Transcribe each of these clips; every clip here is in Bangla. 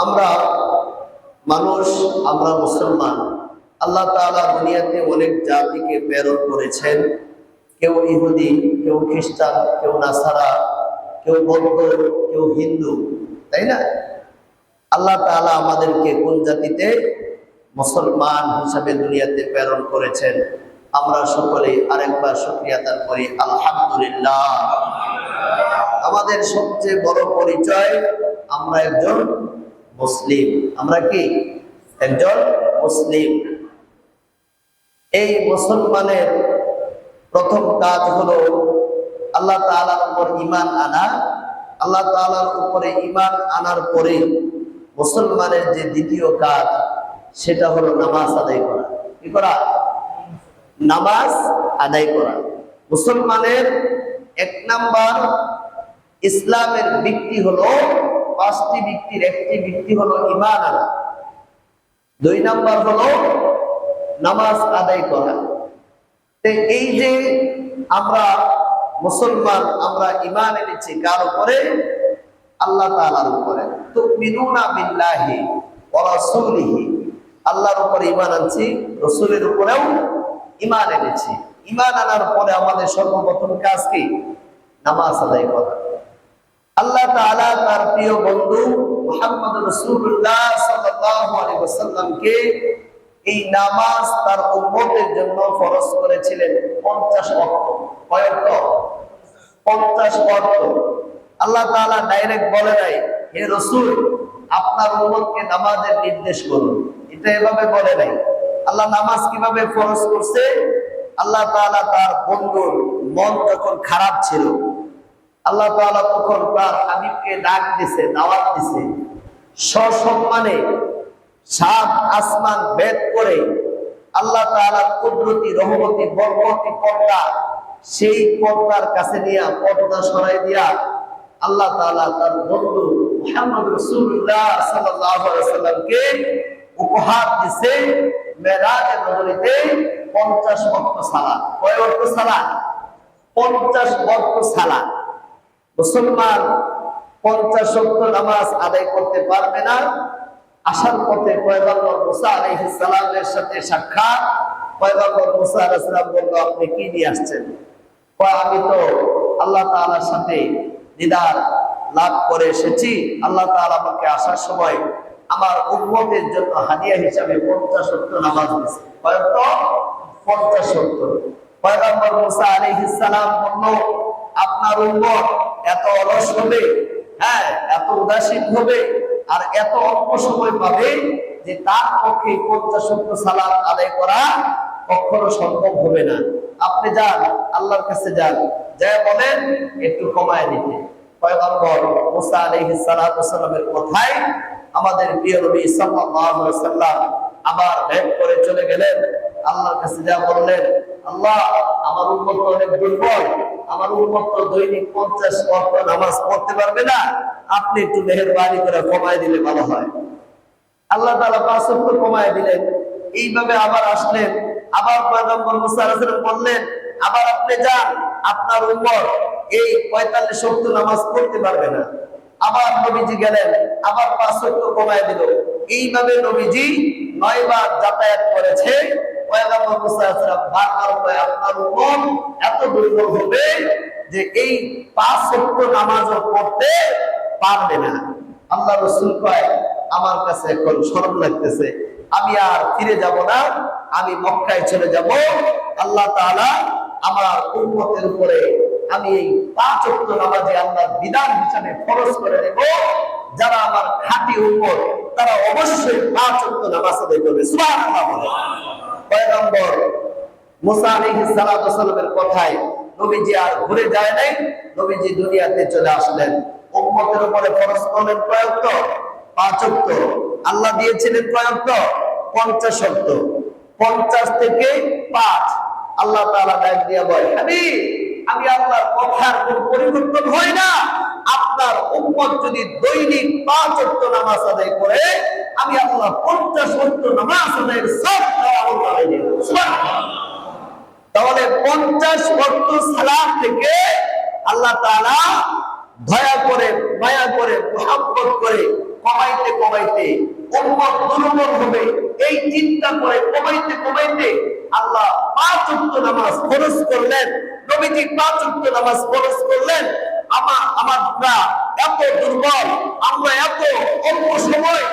আমরা মানুষ, আমরা মুসলমান। আল্লাহ তাআলা দুনিয়াতে অনেক জাতিকে প্রেরণ করেছেন। কেউ ইহুদি, কেউ খ্রিস্টান, কেউ নাসারা, কেউ বৌদ্ধ, কেউ হিন্দু, তাই না? আল্লাহ তাআলা আমাদেরকে কোন জাতিতে? মুসলমান হিসাবে দুনিয়াতে প্রেরণ করেছেন। আমরা সকলে আরেকবার শুক্রিয়া দান করি। আলহামদুলিল্লাহ। আমাদের সবচেয়ে বড় পরিচয়, আমরা একজন মুসলিম। আমরা কি একজন মুসলিম? এই মুসলমানের প্রথম কাজ হলো আল্লাহ তাআলার উপর ইমান আনা। আল্লাহ তাআলার উপরে ইমান আনার পরে মুসলমানের যে দ্বিতীয় কাজ, সেটা হলো নামাজ আদায় করা। কি করা? নামাজ আদায় করা। মুসলমানের এক নাম্বার ইসলামের ভিত্তি হলো পাঁচটি ভিত্তির একটি ভিত্তি হলো ইমান আনা দুই নাম্বার হলো নামাজ আদায় করা। এই যে আমরা মুসলমান, আমরা ইমান এনেছি, কার উপরে? আল্লাহ তাআলার উপরে। তো মিনুনা বিল্লাহি ওয়া রাসূলিহি। আল্লাহর উপরে ইমান আনছি, রসুলের উপরেও ইমান এনেছি। ইমান আনার পরে আমাদের সর্বপ্রথম কাজ কি? নামাজ আদায় করা। আল্লাহ তাআলা তার প্রিয় বন্ধু মুহাম্মদ রাসূলুল্লাহ সাল্লাল্লাহু এই নামাজ তার উম্মতের জন্য ফরজ করেছিলেন। 50 ওয়াক্ত। কয় ওয়াক্ত? 50 ওয়াক্ত। আল্লাহ তাআলা ডাইরেক্ট বলে নাই, হে রাসূল, আপনার উম্মতকে নামাজের নির্দেশ করুন। এটা এভাবে বলে নাই। আল্লাহ নামাজ কীভাবে ফরজ করছে? আল্লাহ তাআলা তার বন্ধুর মন যখন খারাপ ছিল আল্লাহ তাআলা তখন তার হাবিবকে ডাক দিছে, দাওয়াত দিছে। সসম্মানে সাত আসমান ভেদ করে আল্লাহ তাআলার কুদরতি, রহমতি, বরকতি পর্দা সেই পর্দার কাছে নিয়ে পর্দা সরাই দিয়া আল্লাহ তাআলা তার বন্ধু মুহাম্মদ রাসূলুল্লাহ সাল্লামকে উপহার দিছে মেরাজের নগরীতে 50 ওয়াক্ত সালাত। কয় ওয়াক্ত সালাত? 50 ওয়াক্ত সালাত। মুসলমান পঞ্চাশ শক্ত নামাজ আদায় করতে পারবে না। আসার পথে মুসা আলাইহিস সালামের সাথে সাক্ষাৎ। মুসা বলল, আপনি কি নিয়ে আসছেন? আমি তো আল্লাহ তাআলার সাথে লাভ করে এসেছি। আল্লাহ তাআলা আমাকে আসার সময় আমার উম্মতের জন্য হাদিয়া হিসাবে পঞ্চাশ শক্ত নামাজ দিয়েছে। পঞ্চাশ পয়গম্বর মুসা সালাম বলল, আপনার উম্মত এত অলস হবে হ্যাঁ এত উদাসীন হবে, আর এত অল্প সময় পাবে যে তার পক্ষে পঞ্চাশ সালাত আদায় করা কখনো সম্ভব হবে না। আপনি যান, আল্লাহর কাছে যান যা বলেন, একটু কমায় দিতে। পয়গম্বর মুসা কথায় আমাদের ব্যাক করে চলে গেলেন। আল্লাহর কাছে যা বললেন আল্লাহ, আমার উম্মত তো অনেক দুর্বল। আমার উম্মত দৈনিক 50 ওয়াক্ত নামাজ পড়তে পারবে না। আপনি একটু মেহেরবানি করে কমায় দিলে ভালো হয়। আল্লাহ তাআলা পাঁচ ওয়াক্ত কমায় দিলেন। এইভাবে আবার আসলেন। আবার পয়গম্বর মুসা আলাইহিস বললেন, আবার আপনি যান, আপনার উম্মত এই 45 ওয়াক্ত নামাজ পড়তে পারবে না। আবার নবীজি গেলেন, আবার পাঁচ ওয়াক্ত কমায় দিল। এইভাবে নবীজি নয়বার যাতায়াত করেছে। কয় আমার কাছে এখন শরম লাগতেছে, আমি আর ফিরে যাব না, আমি মক্কায় চলে যাব। আল্লাহ আমার উম্মতের উপরে আমি এই পাঁচ ওয়াক্ত নামাজে আল্লাহর বিধান হিসাবে ফরজ করে দেব। যারা আমার খাঁটি উম্মত, তারা অবশ্যই পাঁচ ওয়াক্ত নামাজ আদায় করবে। পয়গম্বর মুসা আলাইহিস সালাতু কথায় নবীজি আর ঘুরে যায় নাই, নবীজি দুনিয়াতে চলে আসলেন। উম্মতের উপরে ফরজ করলেন প্রয়ুক্ত পাঁচক্ত আল্লাহ দিয়েছিলেন প্রয়ুক্ত পঞ্চাশক্ত পঞ্চাশ থেকে পাঁচ। আল্লাহ তাআলা ডাক দিয়া বলে আমি আমি আল্লাহর কথার পরিবর্তন হয় না। আপনার উম্মত যদি দৈনিক পাঁচ ওয়াক্ত নামাজ আদায় করে, আমি আল্লাহ পঞ্চাশ ওয়াক্ত নামাজ আদায়ের সব তাহলে পঞ্চাশ ওয়াক্ত সালাম থেকে আল্লাহ তাআলা দয়া করে, মায়া করে মোহাম্মত করে কমাইতে কমাইতে উম্মত দুর্বল হবে। এই চিন্তা করে কমাইতে কমাইতে আল্লাহ পাঁচ ওয়াক্ত নামাজ ফরজ করলেন। নবীজি পাঁচ ওয়াক্ত নামাজ ফরজ করলেন। আমার, আমরা এত দুর্বল, আমরা এত অল্প সময়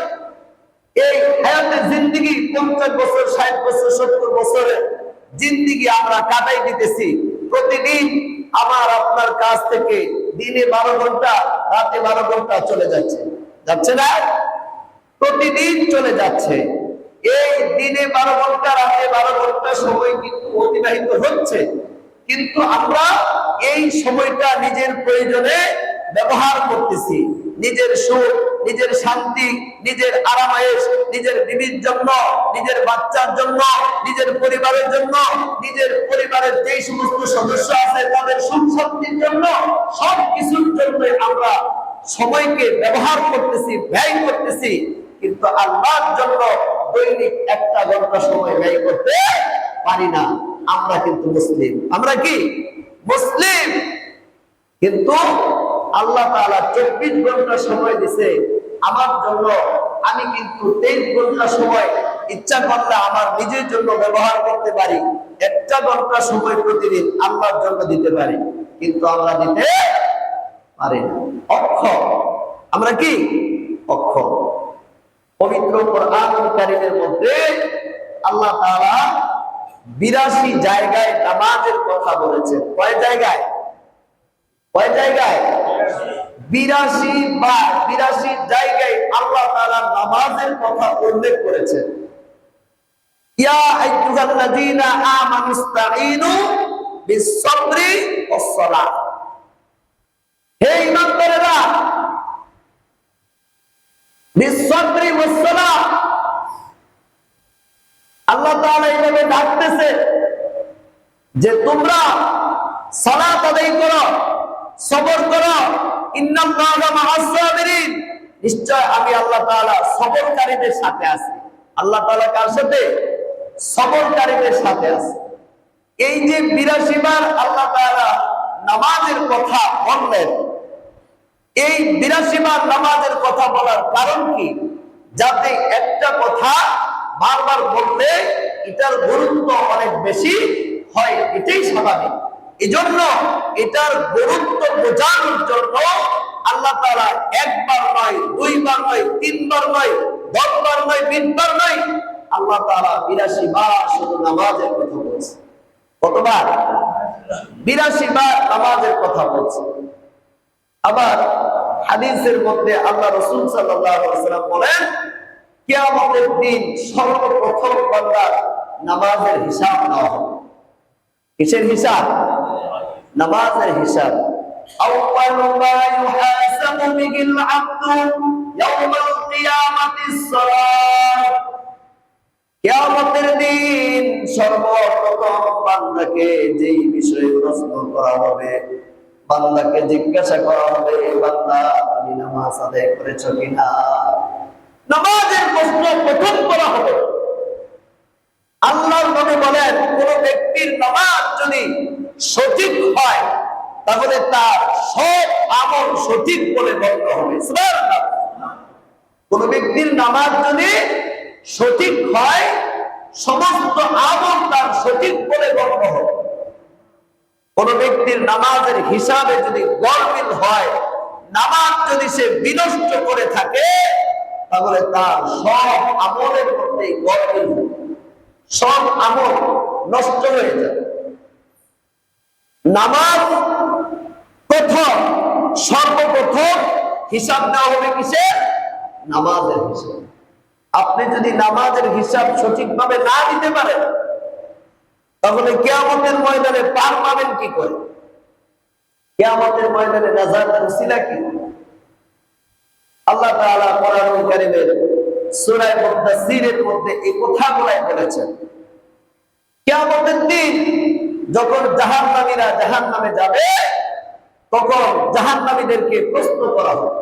এই হায়াতের জিন্দিগি পঞ্চাশ বছর, ষাট বছর, সত্তর বছরে জিন্দিগি আমরা কাটাই দিতেছি। প্রতিদিন আমার আপনার কাছ থেকে দিনে বারো ঘণ্টা, রাতে বারো ঘণ্টা চলে যাচ্ছে। যাচ্ছে না? প্রতিদিন চলে যাচ্ছে। এই দিনে বারো ঘণ্টা, রাতে বারো ঘণ্টা সময় কিন্তু অতিবাহিত হচ্ছে। কিন্তু আমরা এই সময়টা নিজের প্রয়োজনে ব্যবহার করতেছি। নিজের সুখ, নিজের শান্তি, নিজের আরামায়েশ, নিজের বিবির জন্য নিজের বাচ্চার জন্য, নিজের পরিবারের জন্য, নিজের পরিবারের যে সমস্ত সদস্য আছে তাদের সুখ শান্তির জন্য সব কিছুর জন্য আমরা সময়কে ব্যবহার করতেছি, ব্যয় করতেছি। কিন্তু আল্লাহর জন্য দৈনিক একটা ঘণ্টা সময় ব্যয় করতে পারি না। আমরা কিন্তু মুসলিম। আমরা কি? মুসলিম। কিন্তু আল্লাহ তাআলা চব্বিশ ঘণ্টা সময় দিছে আমার জন্য। আমি কিন্তু তেইশ ঘণ্টা সময় ইচ্ছা করলে আমার নিজের জন্য ব্যবহার করতে পারি। একটা ঘণ্টা সময় প্রতিদিন আল্লাহর জন্য দিতে পারি। কিন্তু আমরা দিতে পারি না। অক্ষম। আমরা কি? অক্ষ পবিত্র কোরআন মধ্যে আল্লাহ তাআলা বিরাশি জায়গায় নামাজের কথা বলেছেন। কয় জায়গায়? কয় জায়গায়? বিরাশি বার, বিরাশি জায়গায় আল্লাহ তাআলা নামাজের কথা উল্লেখ করেছেন। হে ঈমানদারেরা, বিস-সাবরি ওয়াস-সালাহ আল্লাহ তাআলা এইভাবে ডাকতেছে যে তোমরা সালাত আদায় করো, সবর করো, ইন্নাল্লাহা মা'আস নিশ্চয় আমি আল্লাহ তাআলা সবরকারীদের সাথে আছি। আল্লাহ তাআলা কার সাথে? সবরকারীদের সাথে আছে। এই যে 82 বার আল্লাহ তাআলা নামাজের কথা বললেন, এই 82 বার নামাজের কথা বলার কারণ কি? যাতে একটা কথা বারবার বললে এটার গুরুত্ব অনেক বেশি হয়, এটাই স্বাভাবিক। এজন্য এটার গুরুত্ব বোঝানোর জন্য আল্লাহ তাআলা একবার নয়, দুইবার নয়, তিনবার নয়, দশবার নয়, বিশবার নয়, আল্লাহ তারা বিরাশি বার শুধু নামাজের কথা বলছে। কতবার? বিরাশি বার নামাজের কথা বলছে। আবার হাদিসের মধ্যে আল্লাহ রসুল সাল্লাম বলেন কিয়ামতের দিন সর্বপ্রথম বান্দার নামাজের হিসাব নেওয়া হবে কিসের হিসাব নামাজের হিসাব أول ما يحاسب به العبد يوم القيامة الصلاة কিয়ামতের দিন সর্বপ্রথম বান্দাকে যেই বিষয়ে প্রশ্ন করা হবে বান্দাকে জিজ্ঞাসা করা হবে বান্দা তুমি নামাজ আদায় করেছো কিনা নামাজের প্রশ্ন প্রথম করা হবে। আল্লাহর নবী বলেন, কোন ব্যক্তির নামাজ যদি সঠিক হয়, তাহলে তার সব আমল সঠিক বলে গণ্য হবে। কোন ব্যক্তির নামাজ যদি সঠিক হয়, সমস্ত আমল তার সঠিক বলে গণ্য হবে। কোন ব্যক্তির নামাজের হিসাবে যদি গরমিল হয়, নামাজ যদি সে বিনষ্ট করে থাকে তাহলে তার সব আমলের মধ্যে গরমিল সব আমল নষ্ট হয়ে যাবে নামাজ প্রথম, সর্বপ্রথম হিসাব দেওয়া হবে কিসে নামাজের হিসাব। আপনি যদি নামাজের হিসাব সঠিকভাবে না দিতে পারেন, তাহলে কেয়ামতের ময়দানে পার পাবেন কি করে? কেয়ামতের ময়দানে নাজাতের উসিলা কি? আল্লাহ তাআলা কোরআনুল কারীমের সূরা মুদাসসিরের মধ্যে এই বলেছেন। কিয়ামতের দিন যখন জাহান্নামীরা জাহান্নামে যাবে, তখন জাহান্নামীদেরকে প্রশ্ন করা হবে,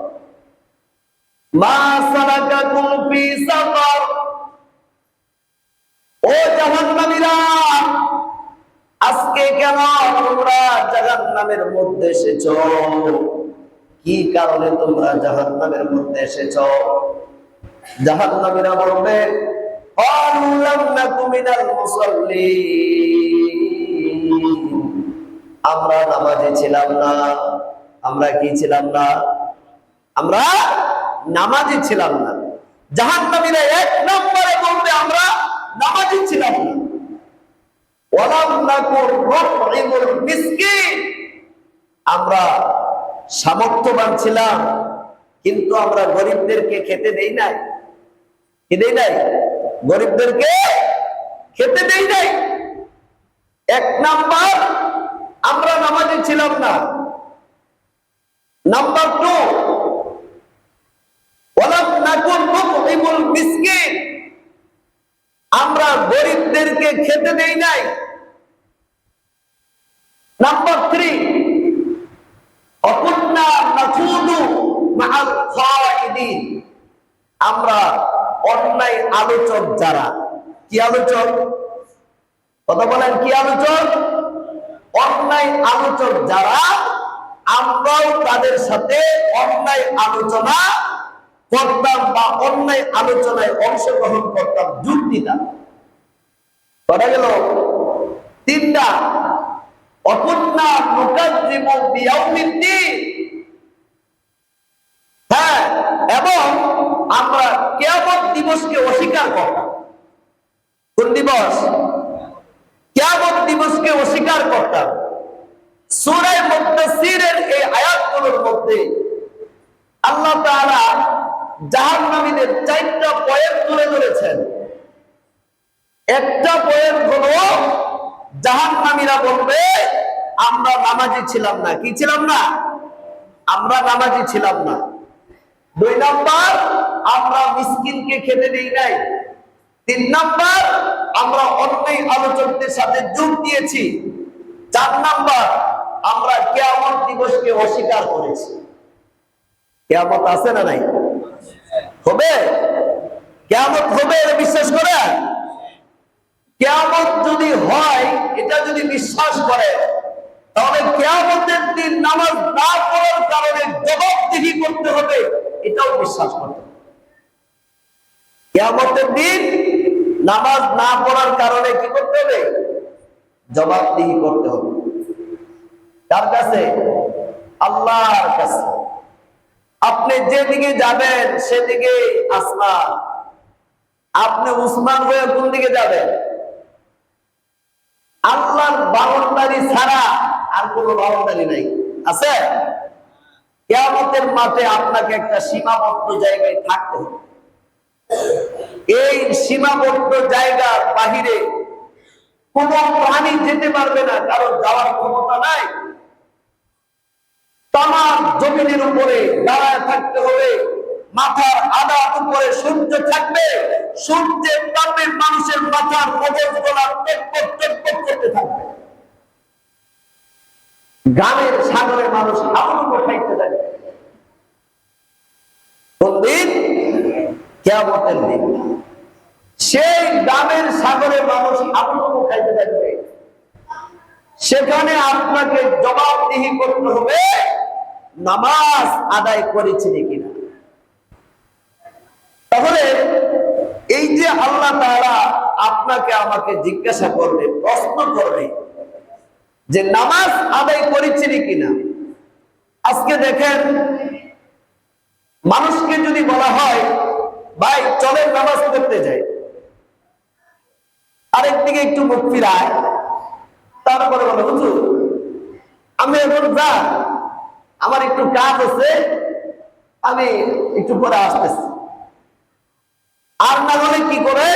মা সালাকাকুম ফি সাকার? ও জাহান্নামীরা, আজকে কেন তোমরা জাহান্নামের মধ্যে এসেছ? কি কারণে তোমরা জাহান নামের মধ্যে এসেছ? জাহান নামেরা বলবে আমরা নামাজে ছিলাম না। আমরা কি ছিলাম না? আমরা নামাজে ছিলাম না। জাহান নামীরা এক নম্বরে বলবে, আমরা নামাজে ছিলাম না। আমরা সামর্থ্যবান ছিলাম, কিন্তু আমরা গরিবদেরকে খেতে দেই নাই। দেই নাই? গরিবদেরকে খেতে দেই নাই। এক নাম্বার, আমরা নামাজে ছিলাম না। নাম্বার টু আমরা গরিবদেরকে খেতে দেই নাই। নাম্বার থ্রি আমরা অন্যায় আলোচক যারা, কি আলোচক? কথা বলেন, কি আলোচক? অন্যায় আলোচক যারা, আমরাও তাদের সাথে অন্যায় আলোচনা করতাম বা অন্যায় আলোচনায় অংশগ্রহণ করতাম যোগ দিতাম করা গেল? তিনটা অকুন্না মুকাদ্দিমু বিয়াউমিদ্দিন। হ্যাঁ এবং আমরা কিয়ামত দিবসকে অস্বীকার করতাম কোন দিবস? কিয়ামত দিবসকে অস্বীকার করতাম। সূরা মুত্তাসিরের এই আয়াতগুলোর মধ্যে আল্লাহ তাআলা জাহান্নামীদের চারটা পয়েন্ট তুলে ধরেছেন। একটা পয়েন্ট হলো জাহান্নামীরা বলবে, আমরা নামাজি ছিলাম না। কি ছিলাম না? আমরা নামাজি ছিলাম না। দুই নাম্বার, আমরা মিসকিনকে খেতে দিই নাই। তিন নাম্বার, আমরা অন্যায় আলোচকদের সাথে যোগ দিয়েছি। চার নাম্বার, আমরা কেয়ামত দিবসকে অস্বীকার করেছি। কেয়ামত আছে না নাই? হবে? কেয়ামত হবে বিশ্বাস করে কেয়ামত যদি হয়, এটা যদি বিশ্বাস করে, তাহলে কেয়ামতের দিন নামাজ না পড়ার কারণে জবাবদিহি করতে হবে, এটাও বিশ্বাস করতে কেয়ামতের দিন নামাজ না পড়ার কারণে কি করতে হবে? জবাবদিহি করতে হবে। তার কাছে? আল্লাহর কাছে। আপনি যেদিকে যাবেন, সেদিকে আসমান। আপনি উসমান হয়ে কোন দিকে যাবেন? আল্লাহর বাউন্ডারি ছাড়া আর কোনো বাউন্ডারি নাই। আছে? কেয়ামতের মাঠে আপনাকে একটা সীমাবদ্ধ জায়গায় থাকতে হবে। এই সীমাবদ্ধ জায়গার বাহিরে কোন প্রাণী যেতে পারবে না, কারণ যাওয়ার ক্ষমতা নাই। তামাম জমিনের উপরে দাঁড়ায় থাকতে হবে। মাথার আদা উপরে সূর্য থাকবে। সূর্যের তাপে মানুষের মাথার মগজ গোলা টকপক টকপক করতে থাকবে। গানের সাগরে মানুষ আবরণ খাইতে থাকবে। কোন দিন? সেই গ্রামের সাগরে মানুষ আবরণ খাইতে থাকবে। সেখানে আপনাকে জবাবদিহি করতে হবে, নামাজ আদায় করেছিলি কিনা তাহলে এই যে আল্লাহ তারা আপনাকে আমাকে জিজ্ঞাসা করবে প্রশ্ন করবে যে নামাজ আদায় করেছিলি কিনা? আজকে দেখেন, মানুষকে যদি বলা হয়, ভাই চলে নামাজ পড়তে যাই। আরেকদিকে একটু মুখ ফিরায়, তারপরে বলে, হুজুর, আমি এখন যা, আমার একটু কাজ আছে, আমি একটু পরে আসতেছি। আর না হলে কি করে?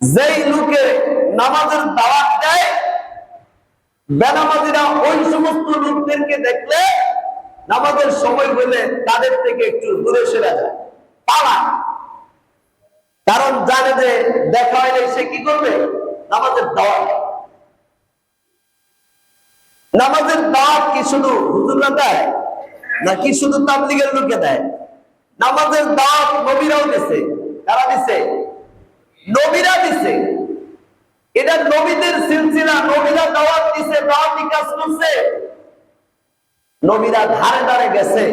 যেই লোকে নামাজের দাওয়াত দেয়, বেনামাজিরা ওই সমস্ত লোকদেরকে দেখলে নামাজের সময় হলে তাদের থেকে একটু দূরে সরে যায়। পালা। কারণ জানে যে দেখা হইলে সে কি করবে? নামাজের দাওয়াত নামাজের দাওয়াত কি শুধু হুজুররা দেয়, নাকি শুধু তাবলিগের লোকে দেয়? নামাজের দাওয়াত নবীরাও দিছে। কারা দিছে? নবীরা দিছে। এটা নবীদের সিলসিলা, নবীরা দাওয়াত দিছে দাওয়াতি বিকাশ করছে। নবীরা ধারে ধারে গেছে।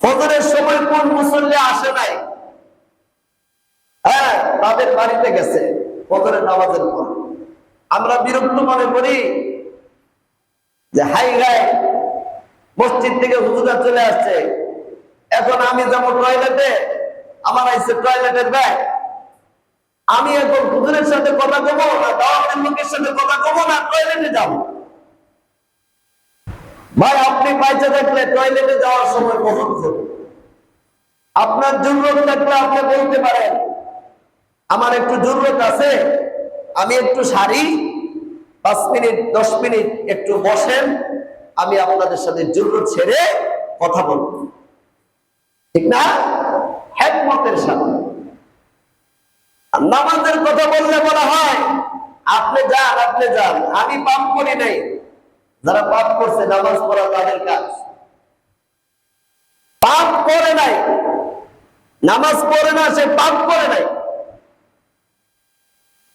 ফজরের সময় কোন মুসল্লি আসে নাই? হ্যাঁ তাদের বাড়িতে গেছে ফজরের নামাজের পর। আমরা বিরক্ত মনে করি যে হাই গায়ে মসজিদ থেকে হুজুরা চলে আসছে। এখন আমি যাব টয়লেটে আমার আইসে টয়লেটের ব্যাগ আমি এখন হুজুরের সাথে কথা কবো না দাওয়াতের লোকের সাথে কথা কবো না টয়লেটে যাব। ভাই, আপনি বাইচে থাকলে টয়লেটে যাওয়ার সময় কখন আপনার জরুরত থাকলে আপনি বলতে পারেন। আমার একটু জরুরত আছে, আমি একটু সারি পাঁচ মিনিট, দশ মিনিট একটু বসেন, আমি আপনাদের সাথে জরুরত ছেড়ে কথা বলব। ঠিক না? হ্যাকমতের সাথে। নামাজের কথা বললে বলা হয়, আপনি যান আপনি যান, আমি পাপ করি নাই। যারা পাপ করছে, নামাজ পড়া তাদের কাজ। পাপ করে নাই, নামাজ পড়ে না, সে পাপ করে নাই।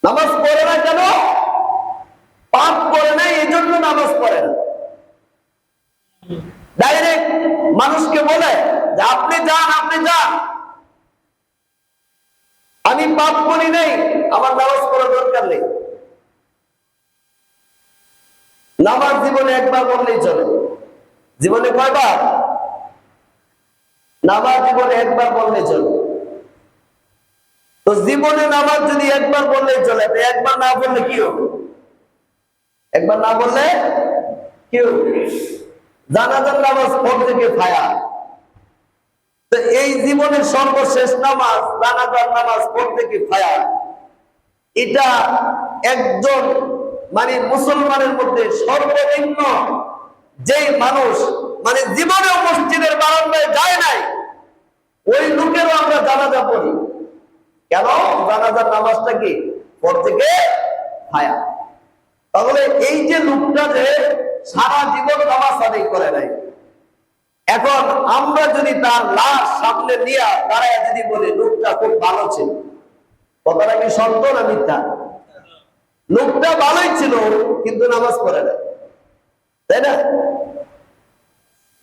নামাজ পড়ে না কেন? পাপ করে নাই, এই জন্য নামাজ পড়ে না। ডাইরেক্ট মানুষকে বলে যে, আপনি যান আপনি যান। আমি পাপ করি নাই, আমার নামাজ পড়া দরকার নেই। নামাজ জীবনে একবার বললেই চলে। জীবনে কয়বার? নামাজ জীবনে একবার বললেই চলে। তো জীবনে নামাজ যদি একবার বললেই চলে একবার না বললে কি হবে? একবার না বললে কি হবে? জানাজার নামাজ পর থেকে ফায়া। তো এই জীবনের সর্বশেষ নামাজ, জানাজার নামাজ পর থেকে ফায়া। এটা একজন মানে মুসলমানের মধ্যে সর্বনিম্ন যেই মানুষ মানে জীবনে মসজিদের বারান্দায় যায় নাই, ওই লোকেরও আমরা জানাজা পড়ি। কেন? জানাজার নামাজটা কি? পর থেকে ফায়া। তাহলে এই যে লোকটা যে সারা জীবন নামাজ আদায় করে নাই, এখন আমরা যদি তার লাশ সামনে নিয়ে দাঁড়ায় যদি বলি, লোকটা খুব ভালো ছিল। কথাটা কি সত্য না মিথ্যা? লোকটা ভালোই ছিল, কিন্তু নামাজ পড়ে না তাই না?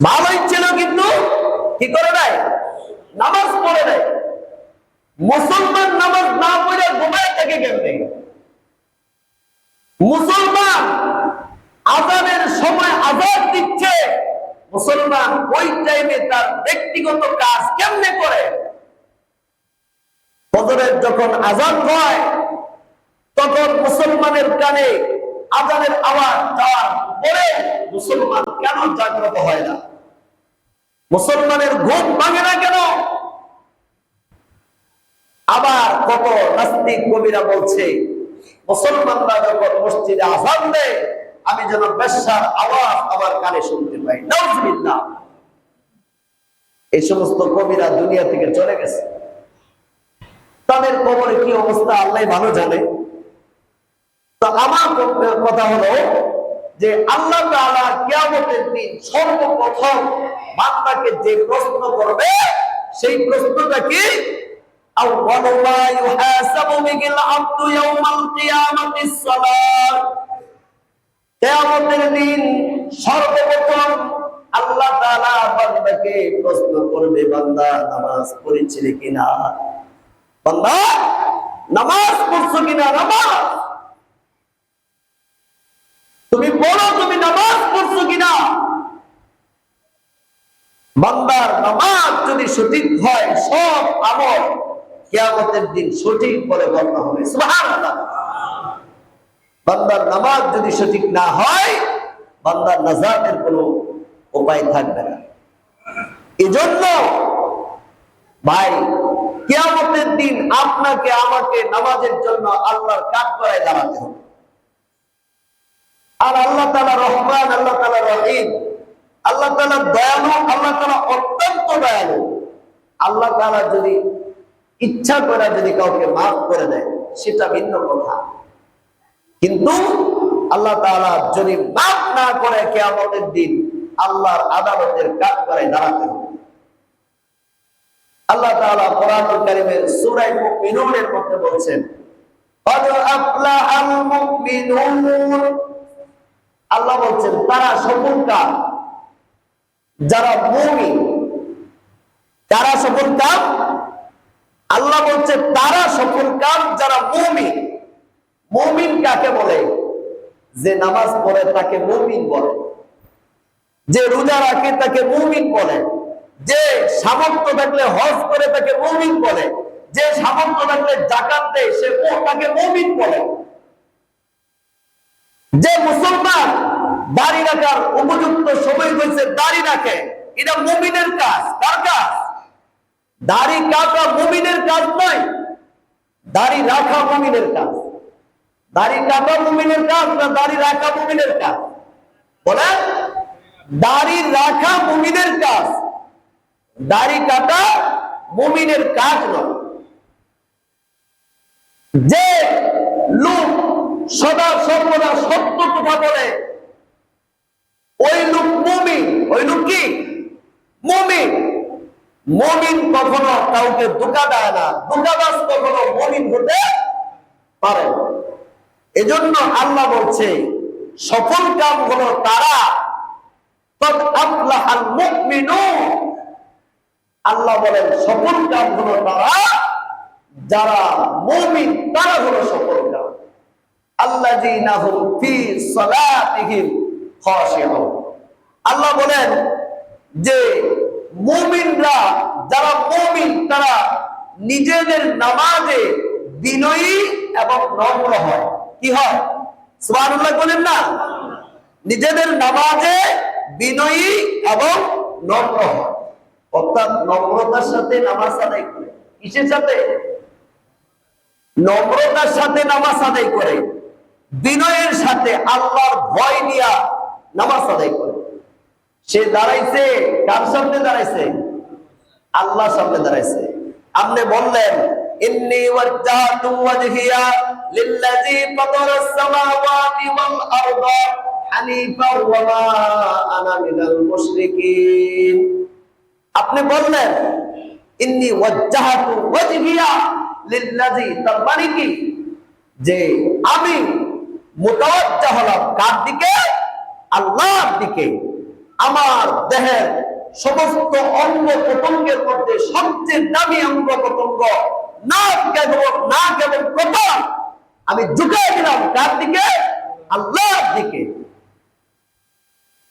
ভালোই ছিল, কিন্তু কি করে নাই? নামাজ পড়ে নাই। মুসলমান নামাজ না পড়ে ঘুমায় থেকে কেমনে? মুসলমান আজানের সময় আজাদ দিচ্ছে। মুসলমান ওই টাইমে তার ব্যক্তিগত কাজ কেমনে করে? ফজরের যখন আজান হয়, তখন মুসলমানের কানে আজানের আওয়াজ যাওয়ার পরে মুসলমান কেন জাগ্রত হয় না? মুসলমানের ঘুম ভাঙে না কেন? আবার কত নাস্তিক কবিরা বলছে মুসলমানরা যখন মসজিদে আজান দেয়, আমি যেন বেশার আওয়াজ আমার কানে শুনতে পাই। নাউজুবিল্লাহ। এই সমস্ত কবিরা দুনিয়া থেকে চলে গেছে। তাদের কবরে কি অবস্থা, আল্লাহ ভালো জানে। তো আমার কথা হলো যে, আল্লাহ কিয়ামতের দিন সর্বপ্রথম বান্দাকে যে প্রশ্ন করবে, সেই প্রশ্নটা কি? أول ما يحاسب به العبد يوم القيامة الصلاة কিয়ামতের দিন সর্বপ্রথম আল্লাহ তাআলা বান্দাকে প্রশ্ন করবে বান্দা নামাজ পড়েছিলে কিনা বান্দা নামাজ পড়ছো কিনা নামাজ তুমি বলো তুমি নামাজ পড়ছো কিনা বান্দার নামাজ যদি সঠিক হয় সব আমল কিয়ামতের দিন সঠিক বলে গণ্য হবে। বান্দার নামাজ যদি সঠিক না হয়, বান্দার নাজাতের কোনো উপায় থাকবে না। এজন্য ভাই, কিয়ামতের দিন আপনাকে, আমাকে নামাজের জন্য আল্লাহর কাজ করায় দাঁড়াতে হবে। আর আল্লাহ তালা রহমান, আল্লাহ তালা রহিম, আল্লাহ তালা দয়ালু, আল্লাহ তালা অত্যন্ত দয়ালু। আল্লাহ তালা যদি ইচ্ছা করে যদি কাউকে মাফ করে দেয়, সেটা ভিন্ন কথা। কিন্তু আল্লাহ তালা যদি মাফ না করে কে আমাদের দিন, আল্লাহর আদালতের কাজ করে দাঁড়াতে হবে। আল্লাহ তালা কোরআনুল কারিমের সুরাই মুমিনুনের মধ্যে বলছেন আল্লাহ বলছেন, তারা সফলকার। যারা মুমিন, তারা সফলকার আল্লাহ বলছে, তারা সফল কাম যারা মুমিন মুমিন কাকে বলে? যে নামাজ পড়ে তাকে মুমিন বলে। যে রোজা রাখে তাকে মুমিন বলে। যে সামর্থ্য থাকলে হজ করে তাকে মুমিন বলে। যে সামর্থ্য থাকলে জাকাত দেয়, সে তাকে মুমিন বলে। যে মুসলমান দাড়ি রাখার উপযুক্ত সময় হয়েছে, দাড়ি রাখে, এটা মুমিনের কাজ, কার কাজ? দাড়ি কাটা মুমিনের কাজ নয়, দাড়ি রাখা মুমিনের কাজ। দাড়ি কাটা মুমিনের কাজ না দাড়ি রাখা মুমিনের কাজ? বলে দাড়ি রাখা মুমিনের কাজ, দাড়ি কাটা মুমিনের কাজ নয়। যে লোক সদা সর্বদা সত্য কথা বলে, ওই লোক মুমিন, ওই লোক কি? মুমিন। মুমিন কখনো কাউকে ধোকা দেয় না, ধোকাবাজ কখনো মুমিন হতে পারে এজন্য আল্লাহ বলছে, সফল কাম হলো তারা আল্লাহ বলেন, সফল কাম হলো তারা, যারা মমিন, তারা হলো সফল কাম। আল্লাহ বলেন যে মুমিনরা, যারা মুমিন, তারা নিজেদের নামাজে বিনয়ী এবং নম্র হয়। কি হয়? বলেন না। নিজেদের নামাজে বিনয়ী এবং নম্র হয়। অর্থাৎ নম্রতার সাথে নামাজ আদায় করে। কিসের সাথে? নম্রতার সাথে নামাজ আদায় করে। বিনয়ের সাথে আল্লাহর ভয় নিয়া নামাজ আদায় করে। সে দাঁড়াইছে, কার সামনে দাঁড়াইছে? আল্লাহ সামনে দাঁড়াইছে। আপনি বললেন, ইন্নি আপনি বললেন, ইন্নি ওয়াজ্জাহতু মানে কি? যে আমি মোতাওয়াজ্জা হলাম কার দিকে? আল্লাহর দিকে। আমার দেহের সমস্ত অঙ্গ প্রতঙ্গের মধ্যে সবচেয়ে দামি অঙ্গ প্রতঙ্গ নাক কেবল, না কেবল কপাল আমি ঝুঁকে দিলাম কার দিকে? আল্লাহর দিকে।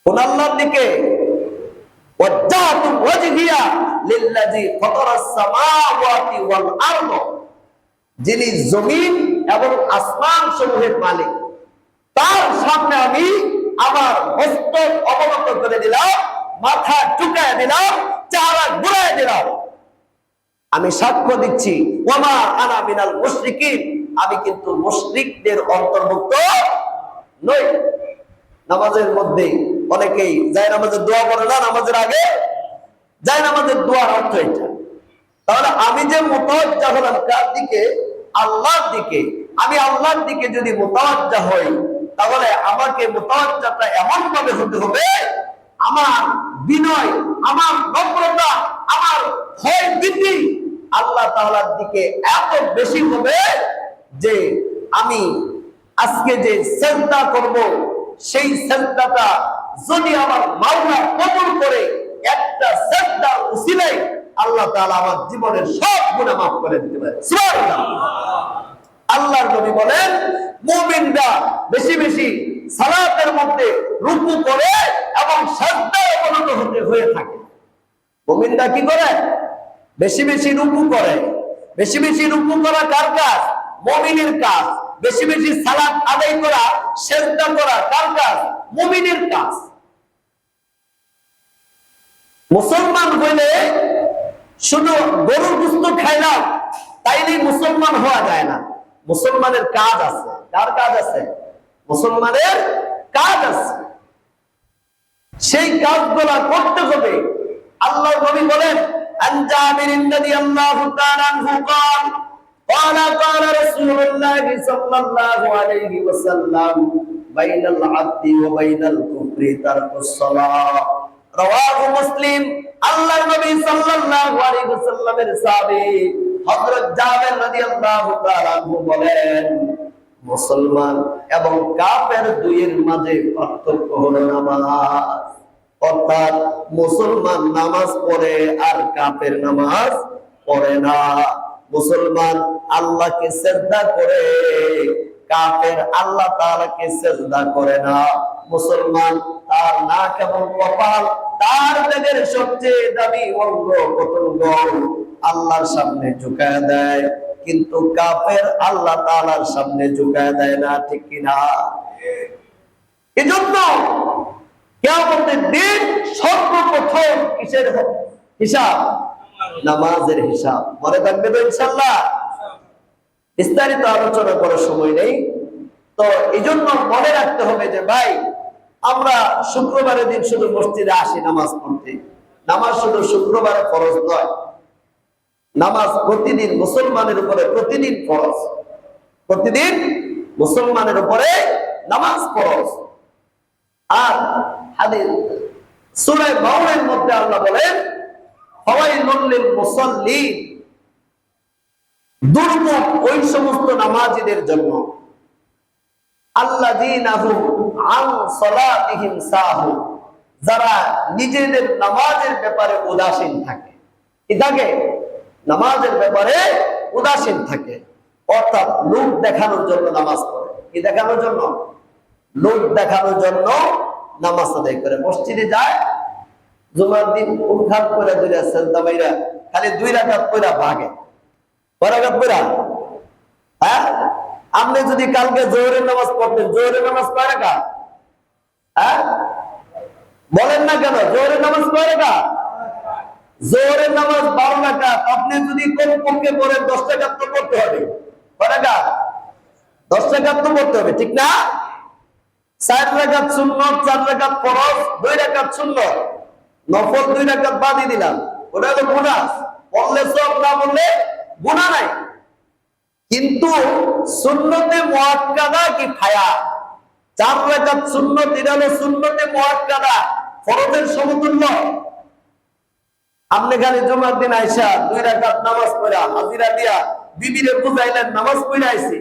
কোন আল্লাহর দিকে? যিনি জমিন এবং আসমান সমূহের মালিক। তার সামনে আমি আমার মস্তক অবনত করে দিলাম, মাথা টুকায় দিলাম চারা ঘুরায় দিলাম। আমি সাক্ষ্য দিচ্ছি ওমা আনা মিনাল মুশরিকিন। আমি কিন্তু মুশরিকদের অন্তর্ভুক্ত নই। নামাজের মধ্যে অনেকেই যায় নামাজের দোয়া করে না, নামাজের আগে যায় নামাজের দোয়ার অর্থ এটা। তাহলে আমি যে মোতাবজ্জা হলাম কার দিকে? আল্লাহর দিকে। আমি আল্লাহর দিকে যদি মোতাবজ্জা হই তাহলে আমাকে মোতাবজ্জাটা এমন ভাবে হতে হবে, আমার বিনয়, আমার নম্রতা, আমার ভয় ভীতি আল্লাহ তাআলার দিকে এত বেশি হবে যে আমি আজকে যে সেজদা করব, সেই সেজদাটা যদি আমার মাওলা কবুল করে, একটা সেজদার উসিলাই আল্লাহ তাআলা আমার জীবনের সব গুনাহ মাফ করে দিতে পারে। আল্লাহর নবী বলেন, মুমিনরা বেশি বেশি সালাতের মধ্যে রুকু করে এবং সাজদায় অবনত হতে হয়ে থাকে। মুমিনরা কি করে? বেশি বেশি রুকু করে। বেশি বেশি রুকু করা কার কাজ? মুমিনের কাজ। বেশি বেশি সালাত আদায় করা, সেজদা করা কার কাজ? মুমিনের কাজ। মুসলমান হইলে শুধু গরুর গুস্ত খাইলাম তাইলেই মুসলমান হওয়া যায় না। মুসলমানের কাজ আছে কার কাজ আছে মুসলমানের কাজ আছে সেই কাজগুলা করতে হবে আল্লাহ নবী বলেন عن جابر رضي الله تعالى عنه قال قال قال رسول الله صلى الله عليه وسلم بين العبد وبين الكفر ترك الصلاه رواه مسلم আল্লাহ নবী সাল্লাল্লাহু আলাইহি ওয়াসাল্লামের সাহাবী মুসলমান এবং কাফের দুইয়ের মাঝে পার্থক্য হলো নামাজ। অর্থাৎ মুসলমান নামাজ পড়ে আর কাফের নামাজ পড়ে না। মুসলমান আল্লাহকে শ্রদ্ধা করে, কাফের আল্লাহ তাআলাকে শ্রদ্ধা করে না। মুসলমান তার না কেমন কপাল তার সবচেয়ে দামি অঙ্গ প্রত্যঙ্গ আল্লাহর সামনে ঝুঁকায় দেয়, কিন্তু কাফের আল্লাহ তাআলার সামনে ঝুঁকায় দেয় না, ঠিক কিনা? এজন্য আলোচনা করার সময় নেই। তো এই জন্য মনে রাখতে হবে যে, ভাই, আমরা শুক্রবারের দিন শুধু মসজিদে আসি নামাজ পড়তে। নামাজ শুধু শুক্রবারে ফরজ নয়। নামাজ প্রতিদিন মুসলমানের উপরে প্রতিদিন ফরজ। প্রতিদিন মুসলমানের উপরে নামাজ ফরজ। আর হাদিস, সূরা মাউনের মধ্যে আল্লাহ বলেন ফাওয়াইলুল লিল মুসাল্লিন দুর্ভোগ ওই সমস্ত নামাজীদের জন্য। আল্লাযীনাহু আন সালাতিহিম সাহু, যারা নিজেদের নামাজের ব্যাপারে উদাসীন থাকে। কি থাকে? নামাজের ব্যাপারে উদাসীন থাকে। অর্থাৎ লোক দেখানোর জন্য নামাজ পড়ে। কি দেখানোর জন্য? লোক দেখানোর জন্য নামাজ আদায় করে। মসজিদে যায়, জুমার দিন উঠান করে দুইটা সেজদা মাইরা খালি দুই রাকাত পয়রা ভাগে। হ্যাঁ? আপনি যদি কালকে জোহরের নামাজ পড়তেন, জোহরের নামাজ কয় হ্যাঁ? বলেন না কেন, জোহরের নামাজ কয় জোহরের নামাজ বারো রাকাত, আপনি যদি কোন পক্ষে পড়েন দশ টাকা তো পড়তে হবে। রাকাত? দশ টাকা তো পড়তে হবে, ঠিক না? চার রাকাত সুন্নত, চার রাকাত ফরজ, দুই রাকাত সুন্নত। নফল দুই রাকাত বাদই দিলাম। ওটা হলো বোনাস পড়লে সব, না বললে গুণা নাই। কিন্তু সুন্নতে মুআক্কাদা কি ফায়া? চার রাকাত সুন্নত, এটা হলো সুন্নতে মুআক্কাদা। ফরজের সমতুল্য। আপনি খালি জুমার দিন আইসা দুই রাকাত নামাজ পড়া, হাজিরা দিয়া বিবিরে বুঝাইলেন, নামাজ পড়ে আইছি।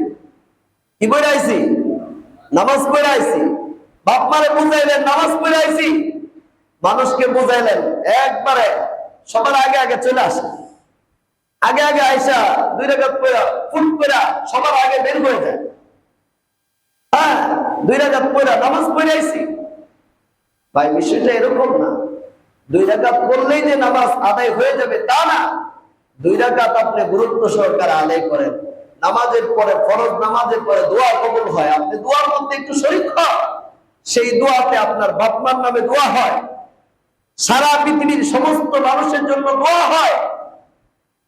কি পড়ে আইছি? নামাজ পড়ে আইছি। বাপ মারে বুঝাইলেন, নামাজ পড়ে আইছি। মানুষকে বুঝাইলেন, একবারে সবার আগে আগে চলে আসে। আগে আগে আইসা দুই রেখাত পড়া, ফুট পড়া, সবার আগে বের হয়ে যায়। হ্যাঁ দুই রেখাত পড়া, নামাজ পড়ে আইছি। ভাই, বিষয়টা এরকম না। দুই রাকাত পড়লেই যে নামাজ আদায় হয়ে যাবে তা না। দুই রাকাত আপনি গুরুত্ব সহকারে আদায় করেন। নামাজের পরে ফরজ, নামাজের পরে দোয়া কবুল হয়। আপনি দোয়ার মধ্যে একটু শরীর হন। সেই দোয়াতে আপনার বাপমার নামে দোয়া হয়। সারা পৃথিবীর সমস্ত মানুষের জন্য দোয়া হয়।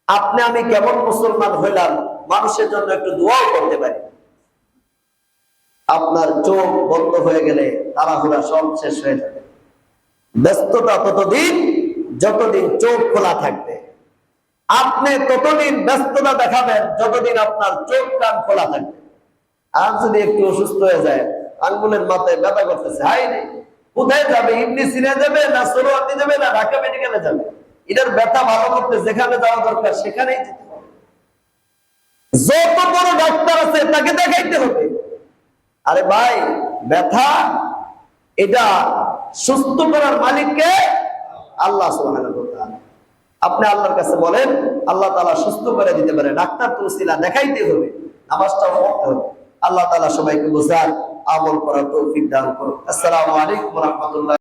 আপনি আমি কেমন মুসলমান হইলাম, মানুষের জন্য একটু দোয়াও করতে পারি। আপনার চোখ বন্ধ হয়ে গেলে তারা তাড়াহুড়া সব শেষ হয়ে যাবে। ব্যস্ততা ততদিন, যতদিন চোখ খোলা থাকবে। আপনি ততদিন ব্যস্ততা দেখাবেন, যতদিন আপনার চোখ কান খোলা থাকবে। আর যদি একটু অসুস্থ হয়ে যায়, আঙ্গুলের মাথায় ব্যথা করতেছে, হাই কোথায় যাবে? ইবনি সিনে যাবে না সোরোয়াতি যাবে না ঢাকা মেডিকেলে যাবে? এটার ব্যথা ভালো করতে যেখানে যাওয়া দরকার, সেখানেই যেতে হবে। যত বড় ডাক্তার আছে, তাকে দেখাইতে হবে। আরে ভাই, ব্যথা, এটা সুস্থ করার মালিককে আল্লাহ আপনি আল্লাহর কাছে বলেন, আল্লাহ তালা সুস্থ করে দিতে পারে। ডাক্তার তো দেখাইতে হবে, নামাজটাও পড়তে হবে। আল্লাহ তালা সবাইকে বোঝার আমল করার তৌফিক দান করুন। আসসালামু আলাইকুম রাহমাতুল্লাহ।